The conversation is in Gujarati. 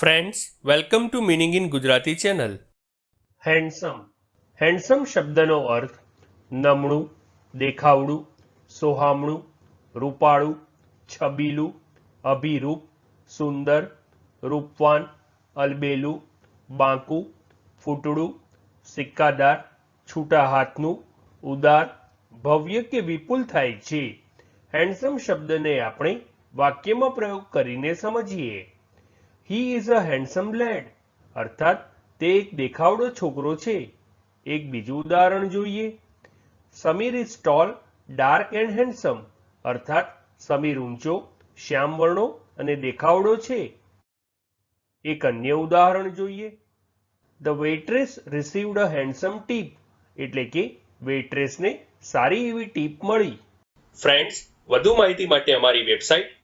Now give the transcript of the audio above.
Friends welcome to meaning in Gujarati channel handsome handsome શબ્દનો અર્થ નમણું, દેખાવડું, સોહામણું, રૂપાળું, છબીલું, અભિરૂપ, સુંદર, રૂપવાન, અલબેલું, બાંકું, ફૂટડું, સિક્કાદાર છૂટા હાથનું ઉદાર, ભવ્ય કે વિપુલ થાય છે. હેન્ડસમ શબ્દને આપણે વાક્યમાં પ્રયોગ કરીને સમજીએ. He is a handsome lad અર્થાત, તે એક દેખાવડો છોકરો છે. એક બીજું ઉદાહરણ જોઈએ. Sameer is tall dark and handsome અર્થાત, સમીર ઊંચો શ્યામ વર્ણો અને દેખાવડો છે. એક અન્ય ઉદાહરણ જોઈએ. The waitress received a handsome tip એટલે કે વેઇટ્રેસને સારી એવી ટીપ મળી. ફ્રેન્ડ્સ વધુ માહિતી માટે અમારી website